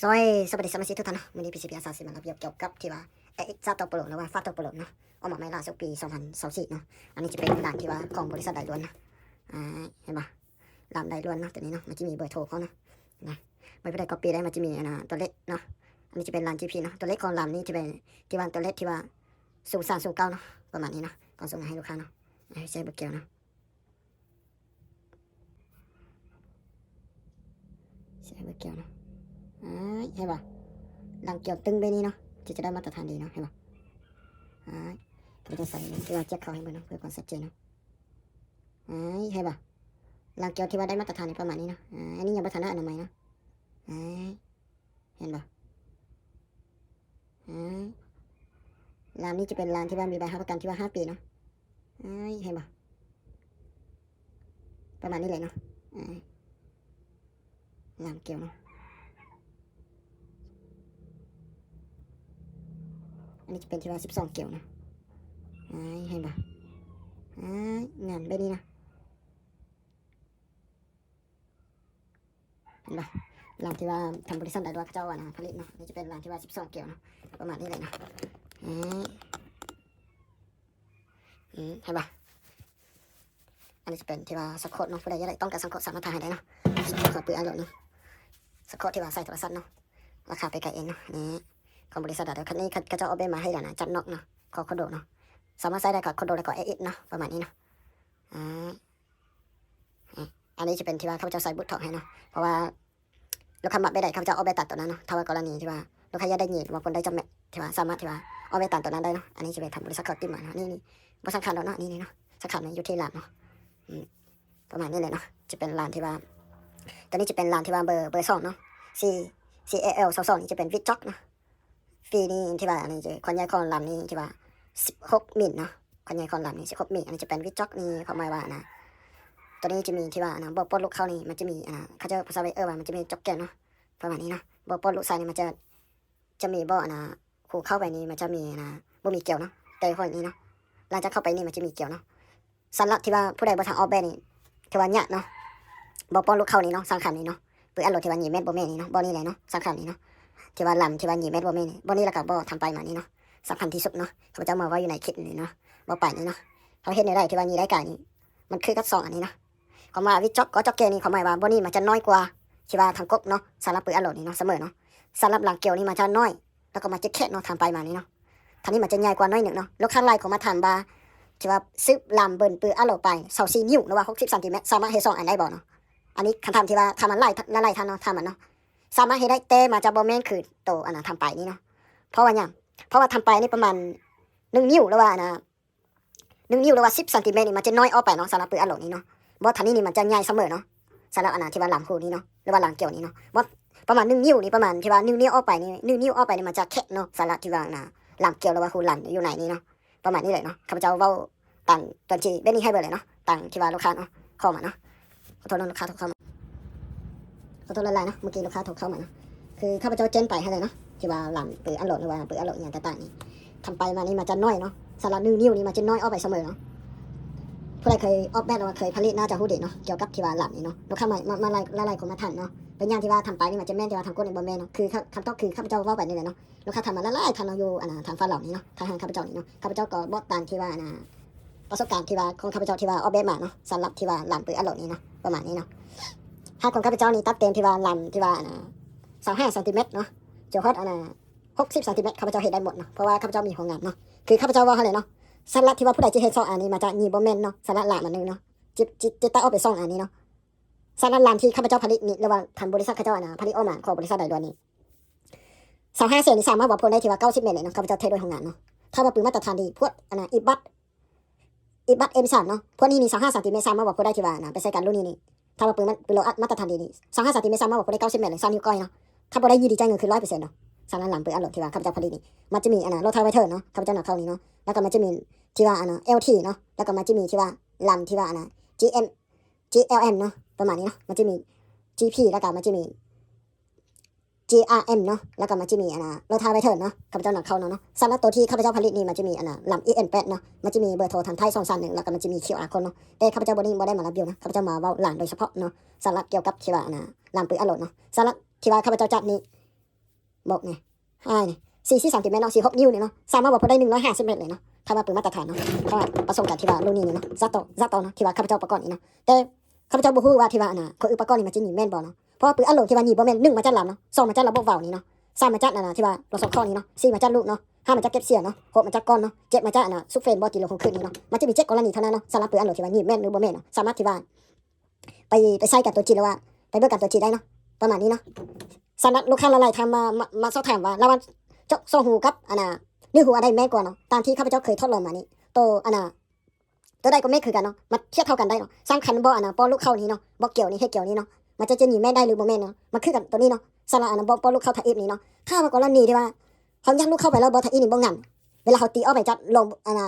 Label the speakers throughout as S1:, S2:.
S1: สวัสดีสวัสดีสมาชิกทุกท่านนะวันนี้พีซีพีอาสาสิมารับเกี่ยวกับที่ว่าเอ็กซ์ซาโตโปโลหรือว่าฟาโตโปโลเนาะออกมาไม่ล่าสุดปี2024เนาะอันนี้จะเป็นด่านที่ว่าของบริษัทไดล้วนนะอ่าเห็นปะด่านไดล้วนเนาะตัวนี้เนาะมันจะมีเบอร์โทรเขาเนาะนะไม่เป็นไรก็ปีได้มันจะมีนะตัวเล็กเนาะอันนี้จะเป็นลานจีพีเนาะตัวเล็กของลำนี้จะเป็นที่ว่าตัวเล็กที่ว่าสูงสามสูงเก้าเนาะประมาณนี้เนาะก่อนส่งให้ลูกค้าเนาะให้ใช้เบอร์เกี่ยวเนาะใช้เบอร์เกี่ยวเนาะ เห็นป่ะหลังเกี่ยวตึงไปนี่เนาะจะจะได้มาตรฐานดีเนาะเห็นป่ะอ่จะใส่ที่ว่าแจ็คเขาให้มันเนาะเพื่อความชัดเจนเนาะอ่าเห็นป่ะหลังเกี่ยวที่ว่าได้มาตรฐานในประมาณนี้เนาะอันนี้ยังไม่ทันได้อนามัยเนาะเห็นป่ะอ่าลานนี้จะเป็นลานที่ว่ามีใบรับประกันที่ว่าห้าปีเนาะอ่าเห็นป่ะประมาณนี้เลยเนาะอ่าลานเกี่ยวเนาะ อันนี้จะเป็นที่ว่าสิบสองเกี่ยวนะอ่าเห็นปะอ่างานแบบนี้นะเห็นปะร้านที่ว่าทำบริษัทใดด้วยเจ้าอะนะผลิตเนาะนี่จะเป็นร้านที่ว่าสิบสองเกี่ยวนะประมาณนี้เลยนะอ่าอืมเห็นปะอันนี้จะเป็นที่ว่าสกโคตเนาะผู้ใดอยากได้ต้องการสังคราะห์สามารถทายได้เนาะสกโคตปืนอารมณ์เนาะสกโคตที่ว่าใส่โทรศัพท์เนาะราคาไปไกลเองเนาะนนี้ ของบริษัทเดี๋ยวคันนี้เขาจะเอาไปมาให้แล้วนะจัดนอกเนาะขอคอนโดเนาะสามารถใช้ได้กับคอนโดแล้วก็เอเอเนาะประมาณนี้เนาะอ่าอันนี้จะเป็นที่ว่าเขาจะใส่บุตรถอดให้เนาะเพราะว่าลูกค้ามัดไม่ได้เขาจะเอาไปตัดตัวนั้นเนาะถ้าว่ากรณีที่ว่าลูกค้าอยากได้เงินบางคนได้จำแมทที่ว่าสามารถที่ว่าเอาไปตัดตัวนั้นได้เนาะอันนี้จะเป็นทำบริษัทเขาติดมาเนาะนี่นี่บริษัทคันแล้วเนาะนี่นี่เนาะสักคันอยู่ที่ร้านเนาะอืมประมาณนี้เลยเนาะจะเป็นร้านที่ว่าตอนนี้จะเป็นร้านที่ว่าเบอร์เบอร์สองเนาะ C C A L สองสองนี่จะเป็นวิจ็อกเนาะ ฟีนี่ที่ว่าอันนี้จะคอนยายคอนลำนี่ที่ว่าสิบหกมิลเนาะคอนยายคอนลำนี่สิบหกมิลอันนี้จะเป็นวิจ็อกนี่ควาหมายว่านะตัวนี้จะมีที่ว่านะบอปลลูกเข้านี่มันจะมีอ่าเขาจะภาษาเออว่ามันจะมีจ็อกเกนเนาะประมาณนี้เนาะบอปลลูกใส่นี่มันจะจะมีบ่อนะคู่เข้าไปนี่มันจะมีนะบ่มีเกี่ยวเนาะแต่คนนี้เนาะหลังจากเข้าไปนี่มันจะมีเกี่ยวเนาะสำหรับที่ว่าผู้ใดบ่ทางออกแบบนี่ที่ว่าเนี่ยเนาะบอปลลูกเข้านี่เนาะสังขารนี่เนาะปืนอันโหลดที่ว่ายีเม็ดบ่แม่นนี่เนาะบ่นี่แหละเนาะสังขารนี่เนาะ ที่ว่าลำที่ว่าหยีเม็ดบ่แม่นี่บ่นี่ล้วก็บ่ทำไปมานี่เนาะสำคัญที่สุดเนาะเขาเจะมาว่าอยู่ในคลิปนี่เนาะบ่ไปนี่เนาะเขาเห็นในได้ที่ว่าหยีได้กายนี่มันคือกับสองอันนี้เนาะเขามาวิจอกก็จอกเกนี่เขาหมายว่าบ่นี่มันจะน้อยกว่าที่ว่าทางกบเนาะสำหรับปืนอโลนี่เนาะเสมอเนาะสำหรับหลังเกี่ยวนี่มันจะน้อย แล้วก็มาจะแค่เนาะทำไปมานี่เนาะทางนี้มันจะใหญ่กว่าน้อยหนึ่งเนาะลูกค้าไล่ของมาทานบาที่ว่าซื้อลำเบิ่นปืนอโลไปเสาซีนิ้วหรือว่า60ซนติเมตรสามารถเฮ็ดสองอันได้บ่เนาะอันนี้คันทำที่ว่าทำมันไล่ละไล่ทันเนาะทำมันเนาะ สามารถเฮ็ดได้แต่มาจะบ่แม่นคือโตอันน่ะทำไปนี่เนาะเพราะว่าหยังเพราะว่าทำไปนี่ประมาณหนึ่งนิ้วหรือว่านะหนึ่งนิ้วหรือว่าสิบเซนติเมตรนี่มันจะน้อยออกไปเนาะสำหรับปืนอันโหลนี้เนาะบ่ทันนี้นี่มันจะใหญ่เสมอเนาะสำหรับอันน่ะที่ว่าหลังคู่นี้เนาะหรือว่าหลังเกี่ยวนี้เนาะบ่ประมาณหนึ่งนิ้วนี่ประมาณที่ว่าหนึ่งนิ้วออกไปนี่หนึ่งนิ้วออกไปนี่มันจะแค่เนาะสำหรับที่ว่าน่ะหลังเกี่ยวหรือว่าคู่หลังอยู่ไหนนี่เนาะประมาณนี้เลยเนาะข้าพเจ้าเว้าต่างตัวที่เบนนี่ให้เบอร์เลยเนาะต่างที่ว่าลูกค้าเนาะเข้ามาเนาะขอโทษลูกค้าทรเข้ามา ขอโทษหลายๆนะเมื่อกี้ลูกค้าโทรเข้ามาเนาะคือข้าพเจ้าเจนไปให้เลยเนาะที่ว่าหลังปืออันโหลดหรือว่าปืออันโหลดอย่างต่างๆนี่ทำไปมานี่มันจะน้อยเนาะสำหรับนิ้วนิ้วนี่มันจะน้อยออกไปเสมอเนาะผู้ใดเคยออกแบบหรือว่าเคยผลิตน่าจะรู้ดีเนาะเกี่ยวกับที่ว่าหลังนี่เนาะลูกค้ามามามาไล่ละลายคนมาทันเนาะเป็นอย่างที่ว่าทำไปนี่มันจะแม่นที่ว่าทำก้นในบ่แม่เนาะคือคำตอบคือข้าพเจ้าว่าไปนี่แหละเนาะลูกค้าทำมาละลายทันเอาอยู่อันน่ะทางฟ้าเหล่านี้เนาะทางางข้าพเจ้านี่เนาะข้าพเจ้าก็บอกตามที่ว่าอันน่ะประสบการณ์ที่ว่าของข้าพเจ้าที่ว่าออกแบบมาเนาะสำหรับที่ว่าหลังปืออันโหลดนี่เนาะประมาณนี้เนาะ ถ้าของข้าพเจ้านี่ตัดเต็มที่ว่าลำที่ว่าน่ะสามห้าเซนติเมตรเนาะเจ้าฮอดอันน่ะหกสิบเซนติเมตรข้าพเจ้าเห็นได้หมดเนาะเพราะว่าข้าพเจ้ามีของงานเนาะคือข้าพเจ้าว่าเขาเลยเนาะสลัดที่ว่าผู้ใดจะเห็นซองอันนี้มาจากยีบแมนเนาะสลัดหลามอันหนึงเนาะจิตจิตจิตตาเอาไปซองอันนี้เนาะสลัดหลามที่ข้าพเจ้าผลิตนี่รือว่าทางบริษัทข้าพเจ้าอันน่ะผลิตออกมาของบริษัทใดดวนนี้สามห้าเซนนี่สามารถวัดผลได้ที่ว่าเก้าสิบเมตรเลยเนาะข้าพเจ้าเทโดยของงานเนาะถ้าว่าปืนมาตรฐานดีพวกอันน่ะอีบัตอีบัตเอ็มสามเนาะพวกนี้นี่สามห้าเซนติเมตรสามารถวัดผลได้ที่ว่านน่ะไปใส่กันรุ่นนี้นี่ ถ้าว่าปืนมันปืนโลอัดมาตรฐานดีนี่สองห้าเซนติเมตรสามารถวัดผลได้เก้าสิบเมตรเลยสามนิ้วก้อยเนาะถ้าบ่ได้ยีดีใจเงินคือร้อยเปอร์เซ็นต์เนาะสารนั้นหลังปืนอัดโหลดที่ว่าข้าพเจ้าผลิตนี่มันจะมีอันน่ะโลทาไวเทอร์เนาะข้าพเจ้าหนักเข้านี่เนาะแล้วก็มันจะมีที่ว่าอันน่ะ LT เนาะแล้วก็มันจะมีที่ว่าลำที่ว่าอันน่ะ GM GLM เนาะประมาณนี้เนาะมันจะมี GP แล้วก็มันจะมี GRM เนาะแล้วก็มันจะมีอันน่ะโลทาไวเทอร์เนาะข้าพเจ้าหนักเข้าเนาะสำหรับตัวที่ข้าพเจ้าผลิตนี่มันจะมีอันน่ะลำ EN8 เนาะมันจะมีเบอร์โทรทางไทยสองสามหนึ่งแล้วก็มันจะมี QR คนเนาะแต่ข้าพเจ้าบ่ได้บ่ได้มารับบิวนะข้าพเจ้ามาเว้าหลังโดยเฉพาะเนาะสำหรับเกี่ยวกับที่ว่าอันน่ะลำปืนอันโหลดเนาะสำหรับที่ว่าข้าพเจ้าจัดนี่บอกไงให้เนี่ยสี่สี่สามสิบเมตรเนาะสี่หกนิ้วเนี่ยเนาะสามารถบอกพอได้หนึ่งร้อยห้าสิบเมตรเลยเนาะถ้าว่าปืนมาตรฐานเนาะถ้าว่าประสบการณ์ที่ว่ารุ่นนี้เนี่เนาะซัตโตซัตโตเนาะที่ว่าข้าพเจ้าประกอบนี่เนาะแต่ข้าพเจ้าบ่ฮู้ว่าที่ว่าอัน่ะคนอุปกรณ์นี่มันจะหนีแม่นบ่เนาะ เพราะปืนอัลโหลดที่ว่านีบ่แม่นหนึ่งมาจัดลำเนาะสองมาจัดระบบเว้านี่เนาะสามมาจัดน่ะนะที่ว่าเราสองข้อนี้เนาะสี่มาจัดลูกเนาะห้ามาจัดเก็บเสียงเนาะหกมาจัดก้อนเนาะเจ็ดมาจัดน่ะซุปเฟรนบอตีลงของคืนนี้เนาะมันจะมีเจ็ดกรณีเท่านั้นเนาะสำหรับปืนอัลโหลดที่ว่านี่แม่นหรือบ่แม่นเนาะสามารถที่ว่าไปไปใส่กับตัวจีนแล้วว่า ไปเบิกกับตัวจีนได้เนาะประมาณนี้เนาะสำหรับลูกค้าหลายๆทำมามาสอบถามว่าระหว่างเจ้าะส่งหูกับอันน่ะนิ้วหูอะไรแม่นกว่าเนาะตามที่ข้าพเจ้าเคยทดลองมานี่ตัวอันน่ะตัวใดก็ไม่คือกันเนาะมันเทียบเท่ากันได้เนาะสำคัญบ่อันน่ะป้อลูกเข้านี้เนาะบ่เกี่ยวนี่ให้เกี่ยวนี้เนาะ มันจะจะหนีแม่นได้หรือบ่แม่นเนาะมันคือกันตัวนี้เนาะสำหรับอันน่ะบ่ป้อลูกเข้าทาอีฟนี่เนาะถ้าว่ากรณีที่ว่าเขายัดลูกเข้าไปแล้วบ่ทาอีฟนี่บ่งันเวลาเขาตีออกไปจัดลงอันน่ะ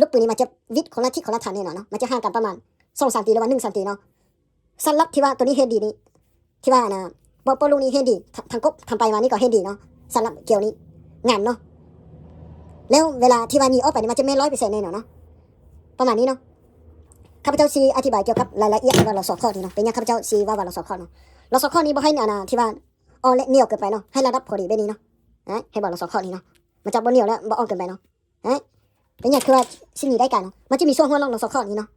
S1: ลูกปืนนี่มันจะวิดคนละทิศคนละทางแน่เนาะมันจะห่างกันประมาณ2 3ตีหรือว่า1 3ตีเนาะสำหรับที่ว่าตัวนี้เฮดดีนี่ที่ว่านะบอปลูกนี้เฮดดีทางกบทำไปมานี่ก็เฮดดีเนาะสำหรับเกี่ยวนี้งามเนาะแล้วเวลาที่ว่านี้ออกไปนี่มันจะไม่ร้อยเปอร์เซ็นต์แน่เนาะประมาณนี้เนาะ ข้าพเจ้าซีอธิบายเกี่ยวกับรายละเอียดว่าเราสอบข้อนี้เนาะเป็นยังข้าพเจ้าซีว่าว่าเราสอบข้อเนาะเราสอบข้อนี้บ่ให้อานาที่ว่าอ่อนและเหนียวเกินไปเนาะให้ระดับพอดีแบบนี้เนาะให้บอกเราสอบข้อนี้เนาะมันจะบ่เหนียวแล้วบ่อ่อนเกินไปเนาะเอ้เป็นอย่างคือว่าสิ่งนี้ได้กันเนาะมันจะมีช่วงหัวลงเราสอบข้อนี้เนาะ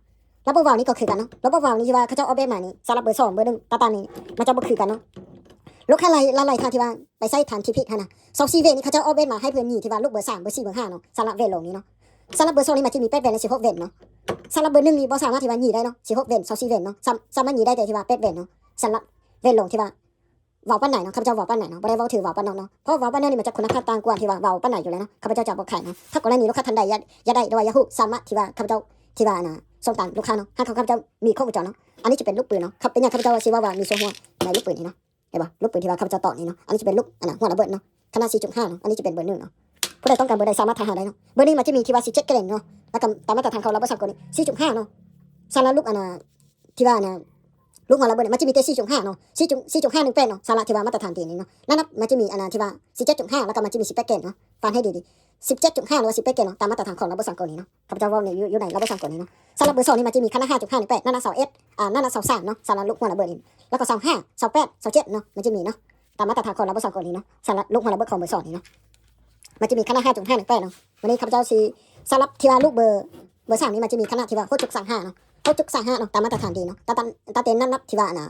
S1: ระบบวาวนี่ก็คือกันเนาะระบบวาวนี่ที่ว่าเขาเจ้าเอาแบบมานี่สำหรับเบอร์สองเบอร์หนึ่งตาตานี่มันจะบ่คือกันเนาะลูกค้าหลายหลายทางที่ว่าไปใส่ฐานที่ผิดฮะนะซอฟซีเวนี่เขาจ้าเอาแบบมาให้เพื่อนนี่ที่ว่าลูกเบอร์สามเบอร์สี่เบอร์ห้าเนาะสำหรับเวทลงนี้เนาะสำหรับเบอร์สองนี่มันจะมีแปดเวนและสิบหกเวนเนาะ สำหรับเบอร์หนึ่งนี่บ่สามารถที่ว่าหนีได้เนาะสิบหกเวนซอฟซีเวนเนาะสามสามารถหนีได้แต่ที่ว่าแปดเวนเนาะสำหรับเวทลงที่ว่าเว้าปั้นไหนเนาะข้าพเจ้าเว้าปั้นไหนเนาะบ่ได้เว้าถือเว้าปั้นนอกเนาะเพราะเว้าปั้นนอกนี่มันจะคุณภาพต่างกว่าที่ว่าเว้าปั้นไหนอยู่แล้วเนาะข้าพเจ้าจะบ่ขายเนาะถ้ากรณีลูกค้าท่านใดอยากอยากได้ด้วยยากฮู้สามารถที่ว่าข้าพเจ้าที่ว่านะส่งต่างลูกค้าเนาะห้างเขาข้าพเจ้ามีข้อมูลจรเนาะอันนี้จะเป็นลูกปืนเนาะครับเป็นอย่างข้าพเจ้าว่าชื่อว่าว่ามีส่หัวในลูกปืนนี้เนาะเห็นปะลูกปืนที่ว่าข้าพเจ้าต่อนี้เนาะอันนี้จะเป็นลูกอันน่ะหัวระเบิดเนาะขนาด4.5เนาะอันนี้จะเป็นเบอร์หนึ่งเนาะผู้ใดต้องการเบอร์ใดสามารถทหาได้เนาะเบอร์หนึ่งมันจะมีที่ว่า17เกรนเนาะ แล้วก็ตามมาตรฐานเขาเราบ่สากลนี่4.5เนาะสำหรับลูกอันน่ะที่ว่าน่ะลูกหัวระเบิดเนี่ยมันจะมีแต่4.5เนาะ4 4.5 1 8เนาะสำหรับที่ว่ามาตรฐานตีนี้เนาะนั่นนะมันจะมีอันน่ะที่ว่า17.5แล้วก็มันจะมี18เกรนเนาะฟังให้ดีๆ17.5หรือว่า18เกรนเนาะตามมาตรฐานของเราบ่สากลนี้เนาะข้าพเจ้าว่าในอยู่อยู่ในเราบ่สากลนี้เนาะสำหรับเบอร์สองนี่มันจะมีขนาดห้าจุดห้าหนึ่งแปดนั่นนะเสาเอสอ่านั่นนะเสาสามเนาะสำหรับลูกหัวระเบิดนี่ยแล้วก็เสาห้าเสาแปดเสาเจ็ดเนาะมันจะมีเนาะตามมาตรฐานของเราเบอร์สองคนนี้เนาะสำหรับลูกหัวระเบิดของเบอร์สองนี่เนาะมันจะมีขนาดห้าจุดห้าหนึ่งแปดเนาะวันนี้ข้าพเจ้าซี สำหรับที่ว่าลูกเบอร์เบอร์สามนี่มันจะมีขนาดที่ว่าหกจุดสามห้าเนาะหกจุดสามห้าเนาะตามมาตรฐานดีเนาะตาตันตาเต็นนั่นนับที่ว่านะ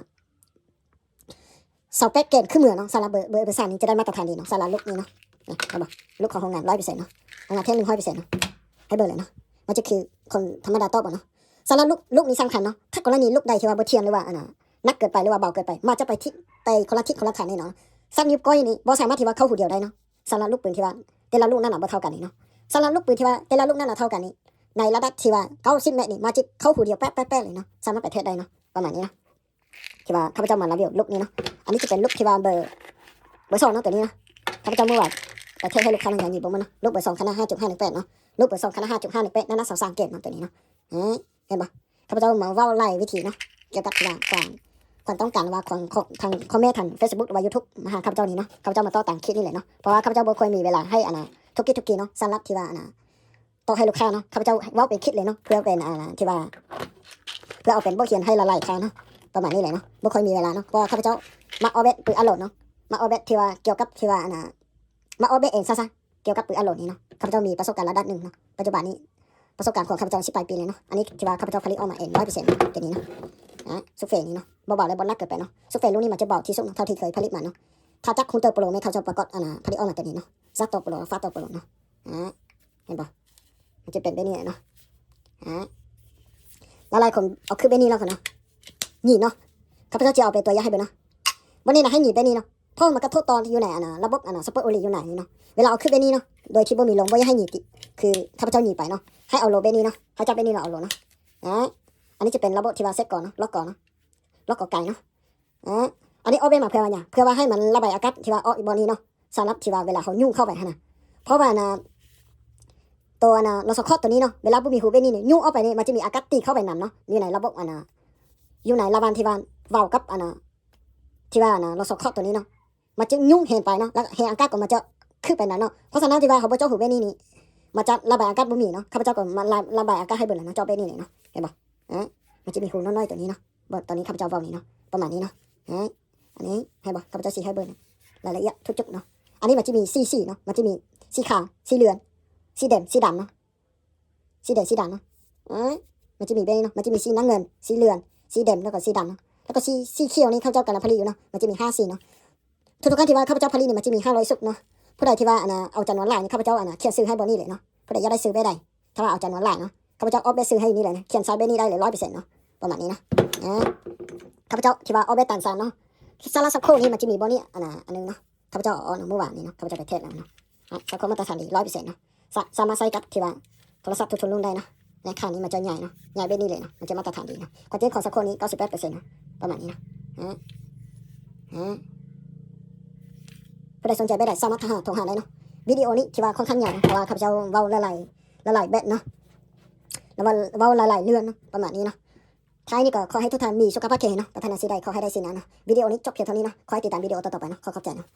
S1: เสาแปดเกณฑ์ขึ้นเหมือนเนาะสำหรับเบอร์เบอร์เบอร์สามนี่จะได้มาตรฐานดีเนาะสำหรับลูกนี้เนาะเนี่ยเอาบอกลูกของโรงงานร้อยเปอร์เซ็นต์เนาะโรงงานเทนหนึ่งร้อยเปอร์เซ็นต์เนาะให้เบอร์เลยเนาะมันจะคือคนธรรมดาโต๊ะเนาะสำหรับลูกลูกนี้สำคัญเนาะถ้ากรณีลูกใดที่ว่าบ่เทียนหรือว่าอันน่ะนักเกินไปหรือว่าเบาเกินไปมาจะไปทิศไปคนละทิศคนละทางแน่นอนสักนิ้วก้อยนี่บ่สามารถที่ว่าเข้าหูเดียวได้เนาะสำหรับลูกปืนที่ว่าแต่ละลูกนั่นน่ะบ่เท่ากันนี่เนาะ สำหรับลูกปืนที่ว่าแต่ละลูกนั่นน่ะเท่ากันนี่ในระดับที่ว่า90เมตรนี่มาจิเข้าหูเดียวแป๊ะแป๊ะแป๊ะเลยเนาะสามารถไปเทศได้เนาะประมาณนี้นะที่ว่าข้าพเจ้ามารีวิวลูกนี้เนาะอันนี้จะเป็นลูกที่ว่าเบอร์เบอร์สองเนาะตัวนี้นะข้าพเจ้าเมื่อวานไปเทศให้ลูกค้าทางการหยิบบ่มาเนาะลูกเบอร์สองขนาด5.518เนาะลูกเบอร์สองขนาด5.518นั่นน่ะสามเกตเนาะตัวนี้เนาะเอ้ยเห็นปะข้าพเจ้ามาว่าไล่วิธีเนาะเกี่ยวกับว่าความความต้องการว่าของทางคอมเมนต์ทางเฟซบุ๊กหรือว่ายูทูบมาหาข้าพเจ้านี่เนาะข้าพเจ้ามาต่อต่างคลิปนี่แหละเนาะเพราะว่าข้าพเจ้าบ่ค่อยมีเวลาให้อ่านะ ทุกกี้ทุกกี้เนาะสำหรับที่ว่านะต่อให้ลูกค้าเนาะข้าพเจ้าว้าเป็นคลิปเลยเนาะเพื่อเป็นอ่านะที่ว่าเพื่อเอาเป็นบทเรียนให้ละลายคาเนาะประมาณนี้เลยเนาะบ่ค่อยมีเวลาเนาะเพราะข้าพเจ้ามาเอาเบ็ดปืนอโลดเนาะมาเอาเบ็ดที่ว่าเกี่ยวกับที่ว่านะมาเอาเบ็ดเองซะซะเกี่ยวกับปืนอโลดนี้เนาะข้าพเจ้ามีประสบการณ์ระดับหนึ่งเนาะปัจจุบันนี้ประสบการณ์ของข้าพเจ้าสิบปลายปีเลยเนาะอันนี้ที่ว่าข้าพเจ้าผลิตออกมาเองร้อยเปอร์เซ็นต์ตัวนี้เนาะนะซุฟเฟ่นี้เนาะเบาๆและบอลนักเกินไปเนาะซุฟเฟ่ลูกนี้มันจะเบาที่สุดเท่าที่เคยผลิตมาเนาะ ถ้าจักคุณเตอร์โปรไม่เขาจะประกอบอันน่ะผลิออกมาตัวนี้เนาะซัตโตโปรฟาโตโปรเนาะเห็นปะมันจะเป็นแบบนี้เนาะนะแล้วลายผมเอาขึ้นไปนี่แล้วกันเนาะหนีเนาะข้าพเจ้าจะเอาไปตัวอยาให้เบอร์เนาะวันนี้นะให้หนีไปนี่เนาะเพราะมันกระทบตอนที่อยู่ไหนอันน่ะระบบอันน่ะสปอร์ตโอลีอยู่ไหนนี่เนาะเวลาเอาขึ้นไปนี่เนาะโดยที่บ่มีลงบ่อยาให้หนีติคือข้าพเจ้าหนีไปเนาะให้เอาโลเบนี่เนาะให้จับเบนี่เนาะเอาโลเนาะอ่าอันนี้จะเป็นระบบที่ว่าเซตก่อนเนาะล็อกก่อนเนาะล็อกก่อไก่เนาะอ่า อันนี้เอาไปมาเพื่อว่าหยังเพื่อว่าให้มันระบายอากาศที่ว่าออกอีบอนี้เนาะสำหรับที่ว่าเวลาเขายุ่งเข้าไปนะเพราะว่านะตัวนะเราสะคอตัวนี้เนาะเวลาบ่มีหูเบนี่เนี่ยยุ่งออกไปนี่มันจะมีอากาศตีเข้าไปนํเนาะอยู่ในระบบอันนะอยู่ในระบานที่ว่าเว้ากับอันนะที่ว่านะเราสะคอตัวนี้เนาะมันจะยุ่งเห็นไปเนาะแล้วเฮอากาศก็มันจะขึ้นไปนั่นเนาะเพราะฉะนั้นที่ว่าเขาบ่เจ้าหูเบนี่นี่มาจะระบายอากาศบ่มีเนาะข้าพเจ้าก็มาระระบายอากาศให้เบิ่งแล้วเนาะเจ้าะไปนี่เลยเนาะเห็นบ่อะมันจะมีหูน้อยๆตัวนี้เนาะเบิ่งตอนนี้ข้าพเจ้าเว้านี่เนาะประมาณนี้เนาะอะ นนี้ให้บ่ข้าพเจ้าสิให้เบิ่งรายละเอียดทุกจุดเนาะอันนี้มันจะมีสีสีเนาะมันจะมีสีขาวสีเหลืองสีแดงสีดำเนาะสีแดงสีดำเนาะเอ้ยมันจะมีเบนเนาะมันจะมีสีน้ำเงิน สีเหลืองสีแดงแล้วก็สีดำเนาะแล้วก็สีสีเขียวนี่เขาพเจ้ากำลังผลิตอยู่เนาะมันจะมีห้าสีเนาะทุกๆครั้งที่ว่าข้าพเจ้าผลิตเนี่ยมันจะมีห้าร้อยสุกเนาะผู้ใดที่ว่าอันน่ะเอาจำนวนหลายนี่ข้าพเจ้าอันน่ะเขียนซื้อให้บนนี่เลยเนาะผู้ใดอยากได้ซื้อไปได้ถ้าว่าเอาจำนวนหลายเนาะข้าพเจ้าออฟได้ซื้อให้นี่เลยนะเขียนไซส์เบนี่ได้เลยร้อยเปอร์เซ็นต์เนาะประมาณนี้นะข้าพเจ้าที่ว่าออฟได้ตันซานเนาะ ซาลาสักโครู่นี่มันจะมีบนนี่อันน่ะอันนึงเนาะข้าพเจ้าเอาเนาะเมื่อวานนี้เนาะข้าพเจ้าไปเทศแล้วเนาะสักโครู่มาตรฐานดีร้อยเปอร์เซ็นต์เนาะสามารถใส่กับที่ว่าโทรศัพท์ทุกๆรุ่นได้เนาะในค่านี้มันจะใหญ่เนาะใหญ่เบ็ดนี่เลยเนาะมันจะมาตรฐานดีเนาะความจริงของสักโครู่นี้เก้าสิบแปดเปอร์เซ็นต์เนาะประมาณนี้นะฮะฮะผู้ใดสนใจไปได้สามารถหาโทรหาได้เนาะวิดีโอนี้ที่ว่าค่อนข้างใหญ่เพราะว่าข้าพเจ้าเว้าหลายๆหลายๆแบบเนาะแล้วว่าเว้าหลายเรื่องเนาะประมาณนี้เนาะ ท้ายนี่ก็ขอให้ทุกท่านมีสุขภาพแข็งแรงเนาะปรารถนาสิ่งใดขอให้ได้สิ่งนั้นเนาะวิดีโอนี้จบเพียงเท่านี้เนาะขอให้ติดตามวิดีโอต่อๆไปเนาะขอขอบใจเนาะ